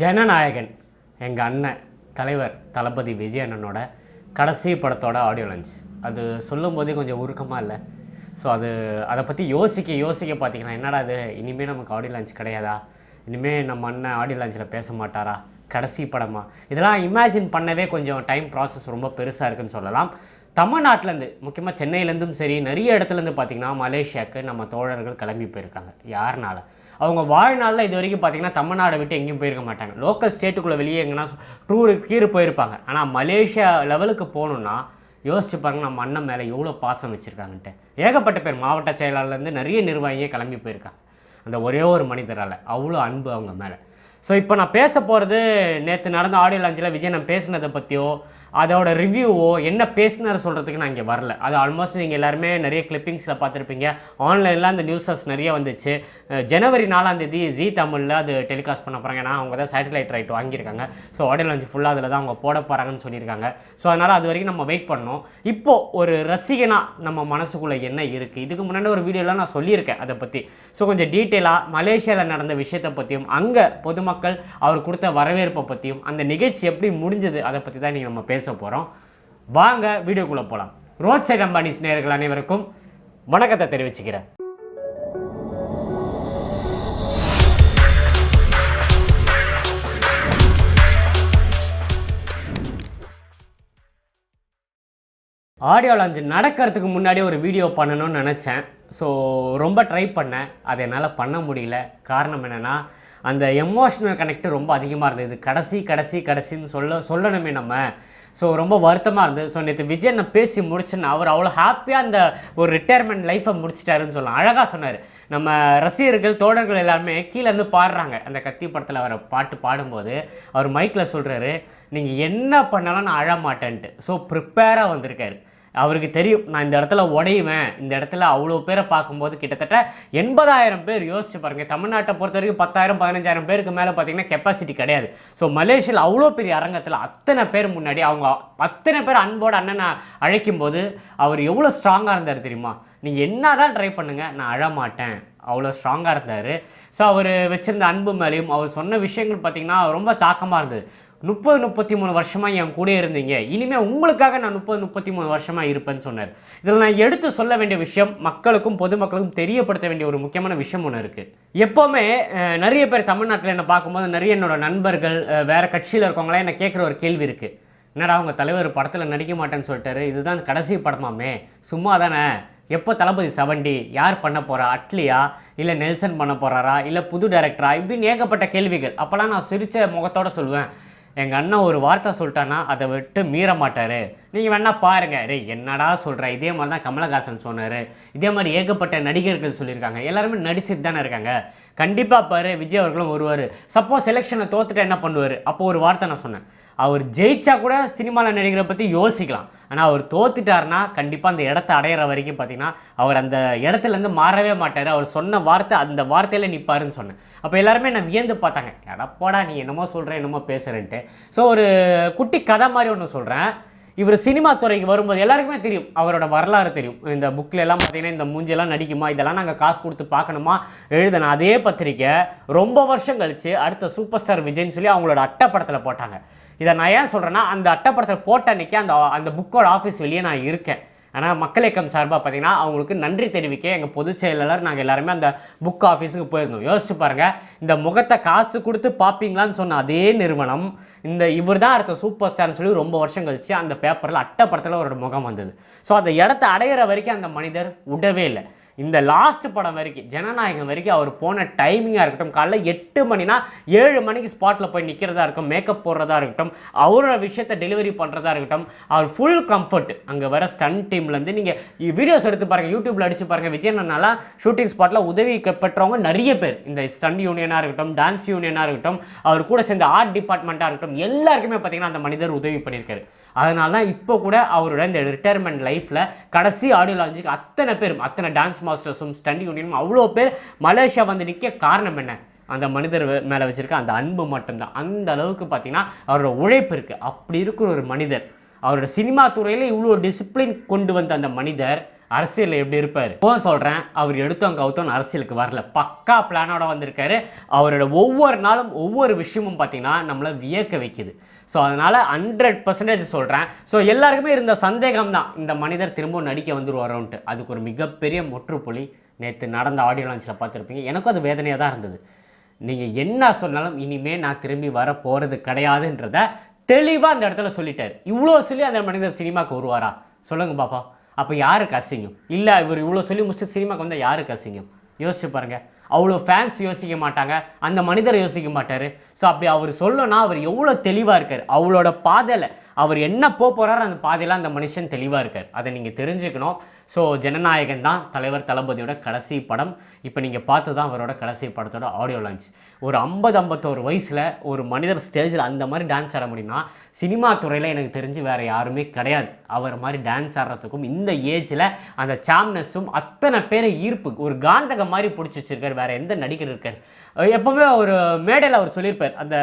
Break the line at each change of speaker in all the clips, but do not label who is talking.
ஜனநாயகன் எங்கள் அண்ணன் தலைவர் தளபதி விஜய் அண்ணனோட கடைசி படத்தோட ஆடியோ லான்ச் அது சொல்லும் போதே கொஞ்சம் உருக்கமாக இல்லை. ஸோ அது அதை பற்றி யோசிக்க யோசிக்க பார்த்தீங்கன்னா என்னடா இது? இனிமேல் நமக்கு ஆடியோ லான்ச் கிடையாதா? இனிமேல் நம்ம அண்ணன் ஆடியோ லஞ்சில் பேச மாட்டாரா? கடைசி படமா? இதெல்லாம் இமேஜின் பண்ணவே கொஞ்சம் டைம் ப்ராசஸ் ரொம்ப பெருசாக இருக்குன்னு சொல்லலாம். தமிழ்நாட்டிலேருந்து முக்கியமாக சென்னையிலேருந்தும் சரி நிறைய இடத்துலேருந்து பார்த்திங்கன்னா மலேசியாவுக்கு நம்ம தோழர்கள் கிளம்பி போயிருக்காங்க. யாருனால? அவங்க வாழ்நாளில் இது வரைக்கும் பார்த்தீங்கன்னா தமிழ்நாடை விட்டு எங்கேயும் போயிருக்க மாட்டாங்க. லோக்கல் ஸ்டேட்டுக்குள்ளே வெளியே எங்கன்னா டூரு கீறு போயிருப்பாங்க. ஆனால் மலேசியா லெவலுக்கு போகணுன்னா யோசிச்சு பாருங்க நம்ம அண்ணன் மேலே எவ்வளோ பாசம் வச்சுருக்காங்கன்ட்டு. ஏகப்பட்ட பேர் மாவட்ட செயலாளர்லேருந்து நிறைய நிர்வாகியே கிளம்பி போயிருக்காங்க. அந்த ஒரே ஒரு மனிதரால் அவ்வளோ அன்பு அவங்க மேலே. ஸோ இப்போ நான் பேச போகிறது நேற்று நடந்த ஆடியோ லாஞ்சில் விஜய் நான் பேசினதை பற்றியோ அதோட ரிவ்யூவோ என்ன பேசினார் சொல்கிறதுக்கு நான் இங்கே வரல. அது ஆல்மோஸ்ட் நீங்கள் எல்லாருமே நிறைய கிளிப்பிங்ஸில் பார்த்துருப்பீங்க. ஆன்லைனில் அந்த நியூஸஸ் நிறைய வந்துச்சு. ஜனவரி நாலாம் தேதி ஜி தமிழில் அது டெலிகாஸ்ட் பண்ண போகிறாங்க ஏன்னா அவங்க தான் சேட்டலைட் ரைட் வாங்கியிருக்காங்க. ஸோ ஆடியோ வந்து ஃபுல்லாக அதில் தான் அவங்க போட போகிறாங்கன்னு சொல்லியிருக்காங்க. ஸோ அதனால் அது வரைக்கும் நம்ம வெயிட் பண்ணோம். இப்போது ஒரு ரசிகனாக நம்ம மனசுக்குள்ளே என்ன இருக்குது இதுக்கு முன்னாடி ஒரு வீடியோலாம் நான் சொல்லியிருக்கேன் அதை பற்றி ஸோ கொஞ்சம் டீட்டெயிலாக மலேசியாவில் நடந்த விஷயத்தை பற்றியும் அங்கே பொதுமக்கள் அவர் கொடுத்த வரவேற்பை பற்றியும் அந்த நிகழ்ச்சி எப்படி முடிஞ்சது அதை பற்றி தான் நீங்கள் நம்ம பேச போகிறோம் வாங்க வீடியோக்குள்ளே போகலாம் ரோட் சைட் அம்பானிஸ் நேயர்கள் அனைவருக்கும் வணக்கத்தை தெரிவிச்சுக்கிறேன். ஆடியோ லான்ச் நடக்கிறதுக்கு முன்னாடி ஒரு வீடியோ பண்ணணும்னு நினச்சேன். ஸோ ரொம்ப ட்ரை பண்ணேன். அதை என்னால் பண்ண முடியல. காரணம் என்னென்னா அந்த எமோஷ்னல் கனெக்ட் ரொம்ப அதிகமாக இருந்தது. கடைசி கடைசி கடைசின்னு சொல்ல சொல்லணுமே நம்ம. ஸோ ரொம்ப வருத்தமாக இருந்தது. ஸோ நேற்று விஜய் நான் பேசி முடிச்சேன்னு அவர் அவ்வளோ ஹாப்பியாக அந்த ஒரு ரிட்டையர்மெண்ட் லைஃப்பை முடிச்சிட்டாருன்னு சொல்லலாம். அழகாக சொன்னார். நம்ம ரசிகர்கள் தோழர்கள் எல்லாருமே கீழே இருந்து பாடுறாங்க. அந்த கத்தி படத்தில் வர பாட்டு பாடும்போது அவர் மைக்கில் சொல்கிறாரு நீங்கள் என்ன பண்ணாலும் நான் அழமாட்டேன்ட்டு. ஸோ ப்ரிப்பேராக வந்திருக்காரு. அவருக்கு தெரியும். நான் இந்த இடத்துல உடையுவேன் இந்த இடத்துல அவ்வளோ பேரை பார்க்கும்போது கிட்டத்தட்ட எண்பதாயிரம் பேர் யோசிச்சு பாருங்கள் தமிழ்நாட்டை பொறுத்த வரைக்கும் பத்தாயிரம் பதினஞ்சாயிரம் பேருக்கு மேலே பார்த்தீங்கன்னா கெப்பாசிட்டி கிடையாது. ஸோ மலேசியாவில் அவ்வளோ பெரிய அரங்கத்தில் அத்தனை பேர் முன்னாடி அவங்க அத்தனை பேர் அன்போடு அண்ணனை அழைக்கும் போது அவர் எவ்வளோ ஸ்ட்ராங்காக இருந்தார் தெரியுமா? நீங்கள் என்ன தான் ட்ரை பண்ணுங்கள் நான் அழமாட்டேன். அவ்வளோ ஸ்ட்ராங்காக இருந்தார். ஸோ அவர் வச்சுருந்த அன்பு மேலேயும் அவர் சொன்ன விஷயங்கள் பார்த்தீங்கன்னா ரொம்ப தாக்கமாக இருந்தது. முப்பது முப்பத்தி மூணு வருஷமாக என் கூட இருந்தீங்க. இனிமேல் உங்களுக்காக நான் முப்பது முப்பத்தி மூணு வருஷமாக இருப்பேன்னு சொன்னார். இதில் நான் எடுத்து சொல்ல வேண்டிய விஷயம் மக்களுக்கும் பொதுமக்களுக்கும் தெரியப்படுத்த வேண்டிய ஒரு முக்கியமான விஷயம் ஒன்று இருக்குது எப்போவுமே நிறைய பேர் தமிழ்நாட்டில் என்னை பார்க்கும்போது நிறைய என்னோடய நண்பர்கள் வேறு கட்சியில் இருக்கவங்களாம் என்னை கேட்குற ஒரு கேள்வி இருக்குது என்னடா அவங்க தலைவர் படத்தில் நடிக்க மாட்டேன்னு சொல்லிட்டாரு. இதுதான் கடைசி படமாமே. சும்மா தானே. எப்போ தளபதி செவன்டி யார் பண்ண போகிறா அட்லியா? இல்லை நெல்சன் பண்ண போகிறாரா இல்லை புது டைரக்டரா இப்படின்னு ஏகப்பட்ட கேள்விகள். அப்போல்லாம் நான் சிரித்த முகத்தோடு சொல்லுவேன் எங்கள் அண்ணன் ஒரு வார்த்தை சொல்லிட்டான்னா அதை விட்டு மீற மாட்டார். நீங்கள் வேணால் பாருங்க. ரே என்னடா சொல்கிற இதே மாதிரி தான் கமலஹாசன் சொன்னார். இதே மாதிரி ஏகப்பட்ட நடிகர்கள் சொல்லியிருக்காங்க. எல்லாருமே நடிச்சுட்டு தானே இருக்காங்க. கண்டிப்பாக பாரு விஜய் அவர்களும் வருவார். சப்போஸ் செலெக்ஷனை தோத்துட்டு என்ன பண்ணுவார்? அப்போ ஒரு வார்த்தை நான் சொன்னேன். அவர் ஜெயிச்சா கூட சினிமாவில் நடிகரை பற்றி யோசிக்கலாம். ஆனால் அவர் தோத்துட்டார்னா கண்டிப்பாக அந்த இடத்த அடையிற வரைக்கும் பார்த்தீங்கன்னா அவர் அந்த இடத்துலேருந்து மாறவே மாட்டார். அவர் சொன்ன வார்த்தை அந்த வார்த்தையில் நிற்பாருன்னு சொன்னேன். அப்போ எல்லாருமே நான் வியந்து பார்த்தாங்க. எடப்போடா நீ என்னமோ சொல்கிற என்னமோ பேசுகிறேன்ட்டு ஸோ ஒரு குட்டி கதை மாதிரி ஒன்று சொல்கிறேன் இவர் சினிமா துறைக்கு வரும்போது எல்லாருக்குமே தெரியும். அவரோட வரலாறு தெரியும். இந்த புக்கில் எல்லாம் பார்த்தீங்கன்னா இந்த மூஞ்செல்லாம் நடிக்குமா இதெல்லாம் நாங்கள் காசு கொடுத்து பார்க்கணுமா எழுதணும் அதே பத்திரிக்கை ரொம்ப வருஷம் கழிச்சு அடுத்த சூப்பர் ஸ்டார் விஜய்னு சொல்லி அவங்களோட அட்டைப்படத்தில் போட்டாங்க. இதை நான் ஏன் சொல்கிறேன்னா அந்த அட்டப்படத்தில் போட்ட அன்னைக்கு அந்த அந்த புக்கோட ஆஃபீஸ் வெளியே நான் இருக்கேன். ஆனால் மக்கள் இயக்கம் சார்பாக பார்த்தீங்கன்னா அவங்களுக்கு நன்றி தெரிவிக்க எங்கள் பொதுச் செயலாளர் நாங்கள் எல்லாருமே அந்த புக் ஆஃபீஸுக்கு போயிருந்தோம். யோசிச்சு பாருங்கள் இந்த முகத்தை காசு கொடுத்து பார்ப்பீங்களான்னு சொன்ன அதே நிறுவனம் இந்த இவர் தான் அடுத்த சூப்பர் ஸ்டார்னு சொல்லி ரொம்ப வருஷம் கழிச்சு அந்த பேப்பரில் அட்டப்படத்தில் அவரோட முகம் வந்தது. ஸோ அந்த இடத்த அடையிற வரைக்கும் அந்த மனிதர் விடவே இல்லை. இந்த லாஸ்ட் படம் வரைக்கும் ஜனநாயகம் வரைக்கும் அவர் போன டைமிங்காக இருக்கட்டும் காலைல எட்டு மணினா ஏழு மணிக்கு ஸ்பாட்டில் போய் நிற்கிறதா இருக்கும் மேக்கப் போடுறதா இருக்கட்டும் அவரோட விஷயத்தை டெலிவரி பண்ணுறதா இருக்கட்டும் அவர் ஃபுல் கம்ஃபர்ட் அங்கே வர ஸ்டன் டீம்லேருந்து நீங்கள் வீடியோஸ் எடுத்து பாருங்கள் யூடியூப்பில் அடிச்சு பாருங்கள் விஜயனால ஷூட்டிங் ஸ்பாட்டில் உதவி பெற்றவங்க நிறைய பேர். இந்த ஸ்டன் யூனியனாக இருக்கட்டும் டான்ஸ் யூனியனாக இருக்கட்டும் அவர் கூட சேர்ந்த ஆர்ட் டிபார்ட்மெண்ட்டாக இருக்கட்டும் எல்லாருக்குமே பார்த்தீங்கன்னா அந்த மனிதர் உதவி பண்ணியிருக்காரு. அதனால தான் இப்போ கூட அவரோட இந்த ரிட்டையர்மெண்ட் லைஃப்பில் கடைசி ஆடியோ லான்ச்சுக்கு அத்தனை பேரும் அத்தனை டான்ஸ் மாஸ்டர்ஸும் ஸ்டண்ட் யூனியனும் அவ்வளோ பேர் மலேசியா வந்து நிற்க காரணம் என்ன? அந்த மனிதர் மேலே வச்சுருக்க அந்த அன்பு மட்டும்தான். அந்த அளவுக்கு பார்த்திங்கன்னா அவரோட உழைப்பு இருக்குது அப்படி இருக்கிற ஒரு மனிதர் அவரோட சினிமா துறையில் இவ்வளோ டிசிப்ளின் கொண்டு வந்த அந்த மனிதர் அரசியலில் எப்படி இருப்பார்? இப்போ சொல்கிறேன் அவர் எடுத்தோம் கவுத்தோம் அரசியலுக்கு வரல. பக்கா பிளானோட வந்திருக்காரு. அவரோட ஒவ்வொரு நாளும் ஒவ்வொரு விஷயமும் பார்த்தீங்கன்னா நம்மளை வியக்க வைக்குது. ஸோ அதனால் ஹண்ட்ரட் பர்சன்டேஜ் சொல்கிறேன் ஸோ எல்லாருக்குமே இருந்த சந்தேகம் தான் இந்த மனிதர் திரும்பவும் நடிக்க வந்துருவாரோன்ட்டு. அதுக்கு ஒரு மிகப்பெரிய முற்றுப்புள்ளி நேற்று நடந்த ஆடியோ லான்ச்சில் பார்த்துருப்பீங்க. எனக்கும் அது வேதனையாக தான் இருந்தது. நீங்கள் என்ன சொன்னாலும் இனிமே நான் திரும்பி வர போகிறது கிடையாதுன்றத தெளிவாக அந்த இடத்துல சொல்லிட்டார். இவ்வளோ சொல்லி அந்த மனிதர் சினிமாவுக்கு வருவாரா? சொல்லுங்கள் பாப்பா. அப்போ யாருக்கு அசிங்கம்? இல்லை இவர் இவ்வளோ சொல்லி முடிச்சுட்டு சினிமாவுக்கு வந்தால் யாருக்கு அசிங்கம்? யோசிச்சு பாருங்கள் அவ்வளோ ஃபேன்ஸ் யோசிக்க மாட்டாங்க. அந்த மனிதர் யோசிக்க மாட்டார். ஸோ அப்படி அவர் சொல்லணும்னா அவர் எவ்வளோ தெளிவாக இருக்கார். அவளோட பாதையில் அவர் என்ன போக போகிறாரோ அந்த பாதையில் அந்த மனுஷன் தெளிவாக இருக்கார். அதை நீங்கள் தெரிஞ்சுக்கணும். ஸோ ஜனநாயகன் தான் தலைவர் தளபதியோட கடைசி படம். இப்போ நீங்கள் பார்த்து தான் அவரோட கடைசி படத்தோட ஆடியோ லான்ச் ஒரு ஐம்பது ஐம்பத்தோரு வயசில் ஒரு மனிதர் ஸ்டேஜில் அந்த மாதிரி டான்ஸ் ஆட முடியும்னா சினிமா துறையில் எனக்கு தெரிஞ்சு வேறு யாருமே கிடையாது. அவர் மாதிரி டான்ஸ் ஆடுறதுக்கும் இந்த ஏஜில் அந்த சாம்னஸும் அத்தனை பேரை ஈர்ப்பு. ஒரு காந்தகம் மாதிரி பிடிச்சி வச்சிருக்காரு. வேறு எந்த நடிகர் இருக்கார்? எப்போவுமே ஒரு மேடையில் அவர் சொல்லியிருப்பார். அந்த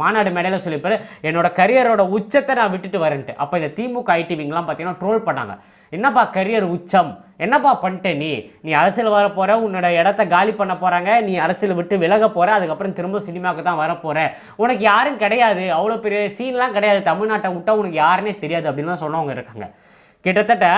மாநாடு மேடையில் சொல்லியிருப்பார் என்னோட கரியரோட உச்சத்தை நான் விட்டுட்டு வரேன்ட்டு. அப்போ இந்த திமுக ஐடிவிங்கெலாம் பார்த்தீங்கன்னா ட்ரோல் பண்ணாங்க. என்னப்பா கரியர் உச்சம்? என்னப்பா பண்ணிட்ட நீ? நீ அரசியல் வர போற உன்னோட இடத்த காலி பண்ண போறாங்க நீ அரசியல் விட்டு விலக போற அதுக்கப்புறம் திரும்ப சினிமாவுக்கு தான் வர உனக்கு யாரும் கிடையாது. அவ்வளோ பெரிய சீன்லாம் கிடையாது. தமிழ்நாட்டை விட்டா உனக்கு யாருன்னே தெரியாது அப்படின்லாம் சொன்னவங்க இருக்காங்க. கிட்டத்தட்ட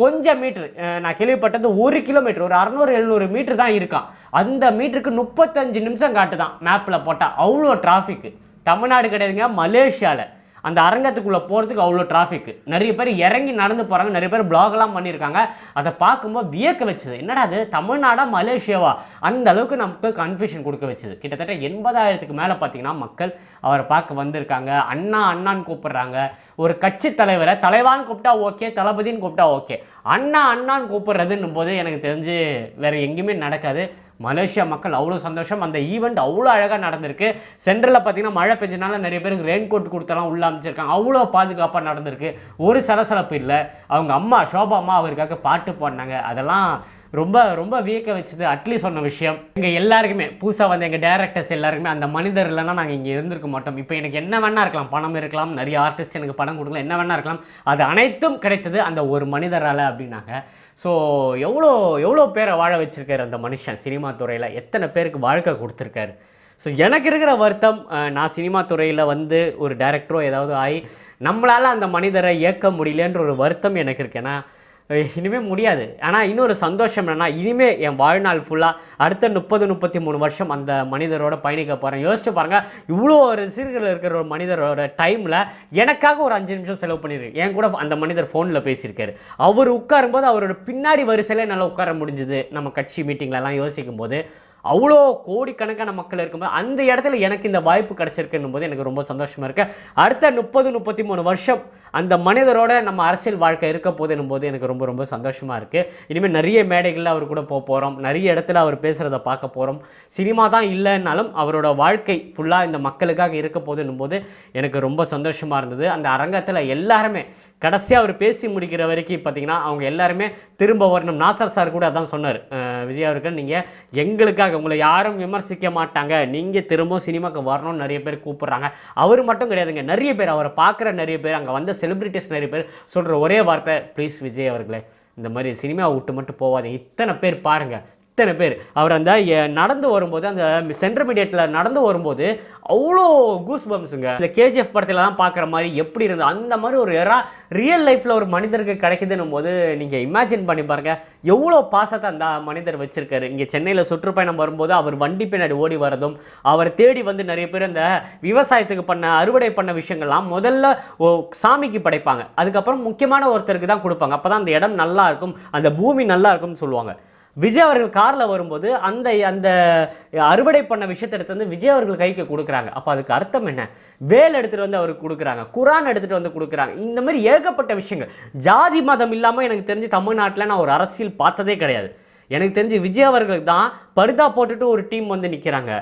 கொஞ்சம் மீட்ரு நான் கேள்விப்பட்டது ஒரு கிலோமீட்டர் ஒரு அறநூறு எழுநூறு மீட்டர் தான் இருக்கான். அந்த மீட்டருக்கு முப்பத்தஞ்சு நிமிஷம் காட்டுதான் மேப்பில் போட்டால் அவ்வளோ டிராஃபிக்கு தமிழ்நாடு கிடையாதுங்க மலேசியாவில் அந்த அரங்கத்துக்குள்ளே போகிறதுக்கு அவ்வளோ டிராஃபிக் நிறைய பேர் இறங்கி நடந்து போகிறாங்க நிறைய பேர் பிளாக்லாம் பண்ணியிருக்காங்க. அதை பார்க்கும்போது வியக்க வச்சது. என்னடா அது தமிழ்நாடா மலேசியாவா? அந்த அளவுக்கு நமக்கு கன்ஃபியூஷன் கொடுக்க வச்சது. கிட்டத்தட்ட எண்பதாயிரத்துக்கு மேலே பார்த்தீங்கன்னா மக்கள் அவரை பார்க்க வந்திருக்காங்க. அண்ணா அண்ணான்னு கூப்பிடுறாங்க. ஒரு கட்சி தலைவரை தலைவான்னு கூப்பிட்டா ஓகே தளபதின்னு கூப்பிட்டா ஓகே. அண்ணா அண்ணான்னு கூப்பிடுறதுன்னும் போது எனக்கு தெரிஞ்சு வேறு எங்கேயுமே நடக்காது. மலேசியா மக்கள் அவ்வளோ சந்தோஷம். அந்த ஈவெண்ட் அவ்வளோ அழகாக நடந்திருக்கு. சென்ட்ரலில் பார்த்தீங்கன்னா மழை பெஞ்சனால நிறைய பேருக்கு ரெயின் கோட் கொடுத்தலாம் உள்ள அமைச்சிருக்காங்க. அவ்வளோ பாதுகாப்பாக நடந்திருக்கு. ஒரு சலசலப்பு இல்லை. அவங்க அம்மா சோபா அம்மா அவருக்காக பாட்டு பாடினாங்க. அதெல்லாம் ரொம்ப ரொம்ப வியக்க வச்சது அட்லி சொன்ன விஷயம். இங்கே எல்லாருக்குமே புதுசாக வந்த எங்கள் டேரக்டர்ஸ் எல்லாருக்குமே அந்த மனிதர் இல்லைன்னா நாங்கள் இங்கே இருந்திருக்க மாட்டோம். இப்போ எனக்கு என்ன வேணா இருக்கலாம். பணம் இருக்கலாம். நிறைய ஆர்டிஸ்ட் எனக்கு பணம் கொடுக்கலாம். என்ன வேணா இருக்கலாம். அது அனைத்தும் கிடைத்தது அந்த ஒரு மனிதரால் அப்படின்னாங்க. ஸோ எவ்வளோ எவ்வளோ பேரை வாழ வச்சிருக்காரு அந்த மனுஷன் சினிமா துறையில்? எத்தனை பேருக்கு வாழ்க்கை கொடுத்துருக்காரு? ஸோ எனக்கு இருக்கிற வருத்தம் நான் சினிமா துறையில் வந்து ஒரு டேரக்டரோ ஏதாவது ஆகி நம்மளால் அந்த மனிதரை இயக்க முடியலன்ற ஒரு வருத்தம் எனக்கு இருக்கு. ஏன்னா இனிமேல் இனிமே முடியாது. ஆனால் இன்னொரு சந்தோஷம் என்னென்னா இனிமேல் என் வாழ்நாள் ஃபுல்லாக அடுத்த முப்பது முப்பத்தி மூணு வருஷம் அந்த மனிதரோட பயணிக்க போகிறேன் யோசிச்சு பாருங்கள் இவ்வளோ ஒரு சீர்கள் இருக்கிற ஒரு மனிதரோட டைமில் எனக்காக ஒரு அஞ்சு நிமிஷம் செலவு பண்ணியிருக்கு என் கூட அந்த மனிதர் ஃபோனில் பேசியிருக்காரு. அவர் உட்காரும்போது அவரோட பின்னாடி வரிசையில் என்னால் உட்கார முடிஞ்சுது. நம்ம கட்சி மீட்டிங்லலாம் யோசிக்கும் போது அவ்வளோ கோடிக்கணக்கான மக்கள் இருக்கும்போது அந்த இடத்துல எனக்கு இந்த வாய்ப்பு கிடச்சிருக்குன்னும் போது எனக்கு ரொம்ப சந்தோஷமாக இருக்கு. அடுத்த முப்பது முப்பத்தி மூணு வருஷம் அந்த மனிதரோட நம்ம அரசியல் வாழ்க்கை இருக்க போதுன்னும் போது எனக்கு ரொம்ப ரொம்ப சந்தோஷமாக இருக்குது இனிமேல் நிறைய மேடைகளில் அவர் கூட போக போகிறோம் நிறைய இடத்துல அவர் பேசுகிறத பார்க்க போகிறோம் சினிமா தான் இல்லைன்னாலும் அவரோட வாழ்க்கை ஃபுல்லாக இந்த மக்களுக்காக இருக்க போதுன்னும் போது எனக்கு ரொம்ப சந்தோஷமாக இருந்தது. அந்த அரங்கத்தில் எல்லாருமே கடைசியாக அவர் பேசி முடிக்கிற வரைக்கும் பார்த்தீங்கன்னா அவங்க எல்லாருமே திரும்ப வரணும். நாசர் சார் கூட அதான் சொன்னார். விஜய் அவர்கள் நீங்கள் எங்களுக்காக உங்களை யாரும் விமர்சிக்க மாட்டாங்க. நீங்கள் திரும்ப சினிமாக்கு வரணும்னு நிறைய பேர் கூப்பிட்றாங்க. அவர் மட்டும் கிடையாதுங்க. நிறைய பேர் அவரை பார்க்குற நிறைய பேர் அங்கே வந்த செலிபிரிட்டிஸ் நிறைய பேர் சொல்கிற ஒரே வார்த்தை ப்ளீஸ் விஜய் அவர்களே இந்த மாதிரி சினிமா விட்டு மட்டும் போவாதீங்க. இத்தனை பேர் பாருங்கள் இத்தனை பேர். அவர் அந்த நடந்து வரும்போது அந்த சென்டர் மீடியேட்டில் நடந்து வரும்போது அவ்வளோ கூஸ் பம்ஸுங்க இந்த கேஜிஎஃப் தான் பார்க்குற மாதிரி எப்படி இருந்தது அந்த மாதிரி ஒரு எரா ரியல் லைஃப்பில் ஒரு மனிதருக்கு கிடைக்குதுன்னும் போது நீங்கள் இமேஜின் பண்ணி பாருங்கள் எவ்வளோ பாசத்தை அந்த மனிதர் வச்சுருக்காரு. இங்கே சென்னையில் சுற்றுப்பயணம் வரும்போது அவர் வண்டி பின்னாடி ஓடி வரதும் அவர் தேடி வந்து நிறைய பேர் அந்த விவசாயத்துக்கு பண்ண அறுவடை பண்ண விஷயங்கள்லாம் முதல்ல ஓ சாமிக்கு படைப்பாங்க. அதுக்கப்புறம் முக்கியமான ஒருத்தருக்கு தான் கொடுப்பாங்க. அப்போ தான் அந்த இடம் நல்லா இருக்கும் அந்த பூமி நல்லா இருக்கும்னு சொல்லுவாங்க. விஜய் அவர்கள் காரில் வரும்போது அந்த அந்த அறுவடை பண்ண விஷயத்தை எடுத்து வந்து விஜய் அவர்கள் கைக்கு கொடுக்குறாங்க. அப்போ அதுக்கு அர்த்தம் என்ன? வேல் எடுத்துகிட்டு வந்து அவருக்கு கொடுக்குறாங்க. குரான் எடுத்துகிட்டு வந்து கொடுக்குறாங்க. இந்த மாதிரி ஏகப்பட்ட விஷயங்கள். ஜாதி மதம் இல்லாமல் எனக்கு தெரிஞ்சு தமிழ்நாட்டில் நான் ஒரு அரசியல் பார்த்ததே கிடையாது. எனக்கு தெரிஞ்சு விஜய் அவர்களுக்கு தான் பர்தா போட்டுட்டு ஒரு டீம் வந்து நிற்கிறாங்க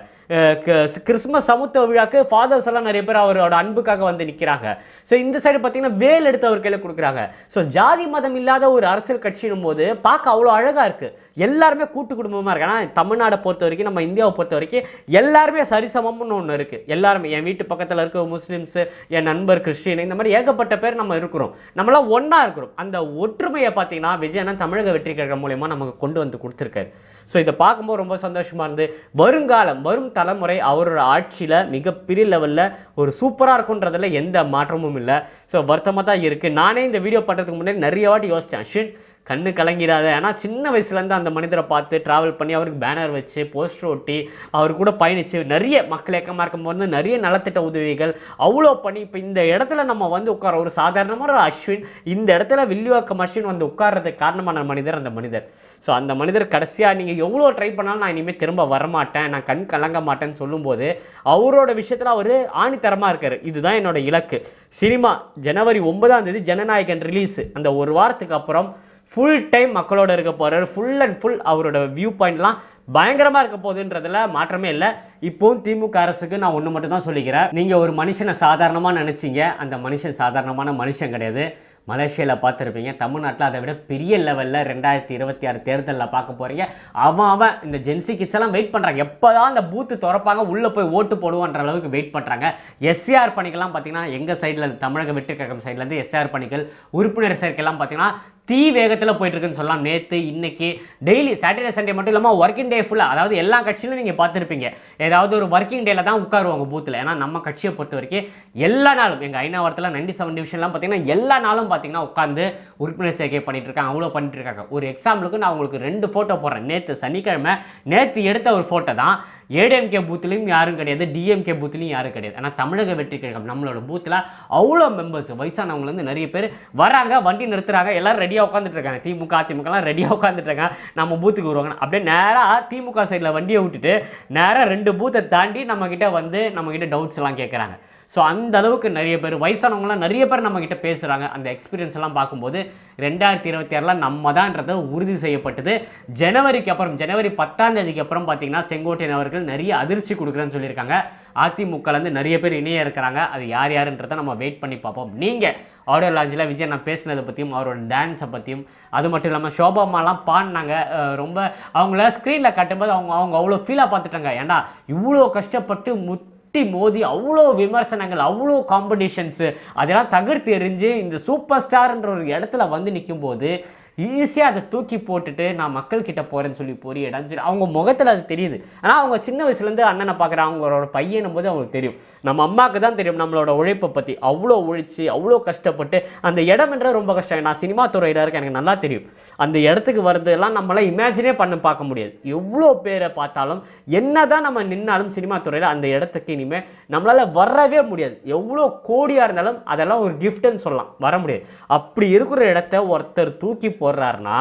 கிறிஸ்மஸ் சமுத்த விழாக்கு ஃபாதர்ஸ் எல்லாம் நிறைய பேர் அவரோட அன்புக்காக வந்து நிற்கிறாங்க ஸோ இந்த சைடு பார்த்தீங்கன்னா வேல் எடுத்து அவர் கையில் கொடுக்குறாங்க. ஸோ ஜாதி மதம் இல்லாத ஒரு அரசியல் கட்சினும் போது பார்க்க அவ்வளோ அழகாக இருக்குது எல்லாருமே கூட்டு குடும்பமாக இருக்கு. ஆனால் தமிழ்நாடை பொறுத்த வரைக்கும் நம்ம இந்தியாவை பொறுத்த வரைக்கும் எல்லாருமே சரிசமம்னு ஒன்று இருக்குது எல்லாருமே என் வீட்டு பக்கத்தில் இருக்க முஸ்லீம்ஸு என் நண்பர் கிறிஸ்டின் இந்த மாதிரி ஏகப்பட்ட பேர் நம்ம இருக்கிறோம். நம்மளாம் ஒன்றா இருக்கிறோம். அந்த ஒற்றுமையை பார்த்தீங்கன்னா விஜயனா தமிழக வெற்றி கழகம் மூலயமா நமக்கு கொண்டு வந்து கொடுத்துருக்காரு. ஸோ இதை பார்க்கும்போது ரொம்ப சந்தோஷமாக இருந்து வருங்காலம் வரும் தலைமுறை அவரோட ஆட்சியில் மிகப்பெரிய லெவலில் ஒரு சூப்பராக இருக்குன்றதில் எந்த மாற்றமும் இல்லை. ஸோ வருத்தமாக தான் இருக்குது நானே இந்த வீடியோ பண்ணுறதுக்கு முன்னாடி நிறைய வாட்டி யோசித்தேன் அஸ்வின் கண்ணு கலங்கிடாத. ஏன்னா சின்ன வயசுலேருந்து அந்த மனிதரை பார்த்து ட்ராவல் பண்ணி அவருக்கு பேனர் வச்சு போஸ்டர் ஒட்டி அவர் கூட பயணித்து நிறைய மக்கள் இயக்கமாக இருக்கும்போது நிறைய நலத்திட்ட உதவிகள் அவ்வளோ பண்ணி இப்போ இந்த இடத்துல நம்ம வந்து உட்கார ஒரு சாதாரணமான ஒரு அஸ்வின் இந்த இடத்துல வில்லிவாக்கம் அஸ்வின் வந்து உட்கார்றதுக்கு காரணமான மனிதர் அந்த மனிதர். ஸோ அந்த மனிதர் கடைசியாக நீங்கள் எவ்வளோ ட்ரை பண்ணாலும் நான் இனிமேல் திரும்ப வரமாட்டேன் நான் கண் கலங்க மாட்டேன்னு சொல்லும்போது அவரோட விஷயத்தில் அவர் ஆணித்தரமாக இருக்கார். இதுதான் என்னோட இலக்கு. சினிமா ஜனவரி ஒன்பதாம் தேதி ஜனநாயகன் ரிலீஸ் அந்த ஒரு வாரத்துக்கு அப்புறம் ஃபுல் டைம் மக்களோட இருக்க போகிறார் ஃபுல் அண்ட் ஃபுல் அவரோட வியூ பாயிண்ட்லாம் பயங்கரமாக இருக்க போகுதுன்றதுல மாற்றமே இல்லை. இப்போவும் திமுக அரசுக்கு நான் ஒன்று மட்டும் தான் சொல்லிக்கிறேன். நீங்கள் ஒரு மனுஷனை சாதாரணமாக நினச்சிங்க. அந்த மனுஷன் சாதாரணமான மனுஷன் கிடையாது. மலேசியாவில் பார்த்துருப்பீங்க. தமிழ்நாட்டில் அதை விட பெரிய லெவலில் ரெண்டாயிரத்தி இருபத்தி ஆறு தேர்தலில் பார்க்க போகிறீங்க அவன் அவன் இந்த ஜென்சி கிட்ஸ் எல்லாம் வெயிட் பண்ணுறாங்க எப்போ தான் அந்த பூத்து திறப்பாங்க உள்ளே போய் ஓட்டு போடுவோன்ற அளவுக்கு வெயிட் பண்ணுறாங்க எஸ்ஆர் பணிகள்லாம் பார்த்தீங்கன்னா எங்கள் சைடில் தமிழக வெற்றி கழகம் சைட்லேருந்து எஸ்ஆர் பணிகள் உறுப்பினர் சேர்க்கைலாம் பார்த்தீங்கன்னா தீ வேகத்தில் போயிட்டுருக்குன்னு சொல்லலாம். நேற்று இன்னைக்கு டெய்லி சாட்டர்டே சண்டே மட்டும் இல்லாமல் ஒர்க்கிங் டே ஃபுல்லாக அதாவது எல்லா கட்சியிலும் நீங்கள் பார்த்துருப்பீங்க. ஏதாவது ஒரு ஒர்க்கிங் டேல தான் உட்காருவாங்க பூத்தில் ஏன்னா நம்ம கட்சியை பொறுத்த வரைக்கும் எல்லா நாளும் எங்கள் ஐநாவரத்தில் நைன்டி செவன் டிவிஷன்லாம் பார்த்தீங்கன்னா எல்லா நாளும் பார்த்தீங்கன்னா உட்காந்து உறுப்பினர் சேர்க்கை பண்ணிட்டு இருக்காங்க அவ்வளோ பண்ணிட்டு இருக்காங்க ஒரு எக்ஸாம்பிளுக்கு நான் உங்களுக்கு ரெண்டு ஃபோட்டோ போடுறேன். நேற்று சனிக்கிழமை நேற்று எடுத்த ஒரு ஃபோட்டோ தான். ஏடிஎம்கே பூத்துலையும் யாரும் கிடையாது டிஎம்கே பூத்துலையும் யாரும் கிடையாது. ஆனால் தமிழக வெற்றி கழகம் நம்மளோட பூத்தில் அவ்வளோ மெம்பர்ஸ் வயசானவங்கலேருந்து நிறைய பேர் வராங்க வண்டி நிறுத்துறாங்க எல்லாரும் ரெடியாக உட்காந்துட்டு இருக்காங்க. திமுக அதிமுகலாம் ரெடியாக உட்காந்துட்டு இருக்காங்க. நம்ம பூத்துக்கு வருவாங்க. அப்படியே நேராக திமுக சைடில் வண்டியை விட்டுட்டு நேராக ரெண்டு பூத்தை தாண்டி நம்மக்கிட்ட வந்து நம்மக்கிட்ட டவுட்ஸ் எல்லாம் கேட்குறாங்க ஸோ அந்த அளவுக்கு நிறைய பேர் வயசானவங்களாம் நிறைய பேர் நம்மக்கிட்ட பேசுகிறாங்க அந்த எக்ஸ்பீரியன்ஸ் எல்லாம் பார்க்கும்போது ரெண்டாயிரத்தி இருபத்தி ஆறில் நம்ம தான்ன்றது உறுதி செய்யப்பட்டது. ஜனவரிக்கு அப்புறம் ஜனவரி பத்தாம் தேதிக்கு அப்புறம் பார்த்தீங்கன்னா செங்கோட்டையன் அவர்கள் நிறைய அதிர்ச்சி கொடுக்குறேன்னு சொல்லியிருக்காங்க. அதிமுகலேருந்து நிறைய பேர் இணைய இருக்கிறாங்க. அது யார் யாருன்றதை நம்ம வெயிட் பண்ணி பார்ப்போம். நீங்கள் ஆடியோ லாஞ்சில் விஜய் நான் பேசினதை பற்றியும் அவரோட டான்ஸை பற்றியும் அது மட்டும் இல்லாமல் ஷோபாமாலாம் பாடினாங்க. ரொம்ப அவங்கள ஸ்க்ரீனில் காட்டும்போது அவங்க அவங்க அவ்வளோ ஃபீலாக பார்த்துட்டாங்க. ஏன்னா இவ்வளோ கஷ்டப்பட்டு முத் முட்டி மோதி அவ்வளோ விமர்சனங்கள் அவ்வளோ காம்படிஷன்ஸு அதெல்லாம் தகர்த்து எறிஞ்சு இந்த சூப்பர் ஸ்டார்ன்ற ஒரு இடத்துல வந்து நிற்கும்போது ஈஸியாக அதை தூக்கி போட்டுட்டு நான் மக்கள்கிட்ட போகிறேன்னு சொல்லி போறிய சொல்லி அவங்க முகத்தில் அது தெரியுது. ஆனால் அவங்க சின்ன வயசுலேருந்து அண்ணனை பார்க்குற அவங்களோட பையனும் போது அவங்களுக்கு தெரியும். நம்ம அம்மாவுக்கு தான் தெரியும் நம்மளோட உழைப்பை பற்றி அவ்வளோ உழைச்சி அவ்வளோ கஷ்டப்பட்டு அந்த இடம்ன்றது ரொம்ப கஷ்டம். நான் சினிமா துறையில் இருக்க எனக்கு நல்லா தெரியும். அந்த இடத்துக்கு வர்றதெல்லாம் நம்மளால் இமேஜினே பண்ண பார்க்க முடியாது. எவ்வளோ பேரை பார்த்தாலும் என்ன தான் நம்ம நின்னாலும் சினிமா துறையில் அந்த இடத்துக்கு இனிமேல் நம்மளால் வரவே முடியாது. எவ்வளோ கோடியாக இருந்தாலும் அதெல்லாம் ஒரு கிஃப்ட்டுன்னு சொல்லலாம். வர முடியாது. அப்படி இருக்கிற இடத்த ஒருத்தர் தூக்கி போடுறாருன்னா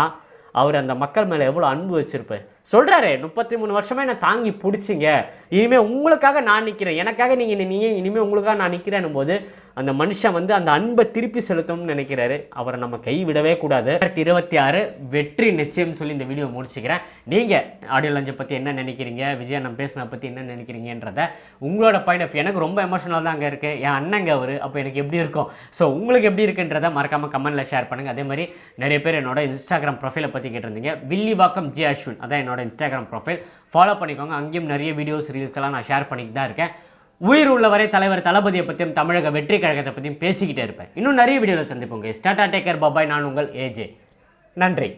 அவர் அந்த மக்கள் மேலே எவ்வளோ அன்பு வச்சுருப்பார். சொல்கிறாரு முப்பத்தி மூணு வருஷமாக என்னை தாங்கி பிடிச்சிங்க. இனிமேல் உங்களுக்காக நான் நிற்கிறேன் எனக்காக நீங்கள் நீங்கள் இனிமேல் உங்களுக்காக நான் நிற்கிறேன் போது அந்த மனுஷன் வந்து அந்த அன்பை திருப்பி செலுத்தணும்னு நினைக்கிறாரு. அவரை நம்ம கைவிடவே கூடாது. ரெண்டாயிரத்தி இருபத்தி ஆறு வெற்றி நிச்சயம் சொல்லி இந்த வீடியோ முடிச்சுக்கிறேன். நீங்கள் ஆடியோ லஞ்சை பற்றி என்ன நினைக்கிறீங்க? விஜய் நம்ம பேசின பற்றி என்ன நினைக்கிறீங்கன்றத உங்களோட பாயிண்ட் ஆஃப் எனக்கு ரொம்ப எமோஷனல் தான் அங்கே இருக்குது என் அண்ணங்க அவர். அப்போ எனக்கு எப்படி இருக்கும்? ஸோ உங்களுக்கு எப்படி இருக்குன்றத மறக்காமல் கமெண்ட்டில் ஷேர் பண்ணுங்கள் அதே மாதிரி நிறைய பேர் என்னோட இன்ஸ்டாகிராம் ப்ரொஃபைலை பற்றி கேட்டிருந்தீங்க. வில்லிவாக்கம் ஜி அஸ்வின். அதான் என்னோட இன்ஸ்டாகிராம் ப்ரொஃபைல் ஃபாலோ பண்ணிக்கோங்க. அங்கேயும் நிறைய வீடியோஸ் ரீல்ஸ் எல்லாம் நான் ஷேர் பண்ணிட்டு தான் இருக்கேன். உயிர் உள்ளவரை தலைவர் தளபதியை பற்றியும் தமிழக வெற்றி கழகத்தை பற்றியும் பேசிக்கிட்டே இருப்பேன். இன்னும் நிறைய வீடியோவில் சந்திப்போங்க ஸ்டாட்டா டேக்கர் பாபாய் நான் உங்கள் ஏஜே நன்றி.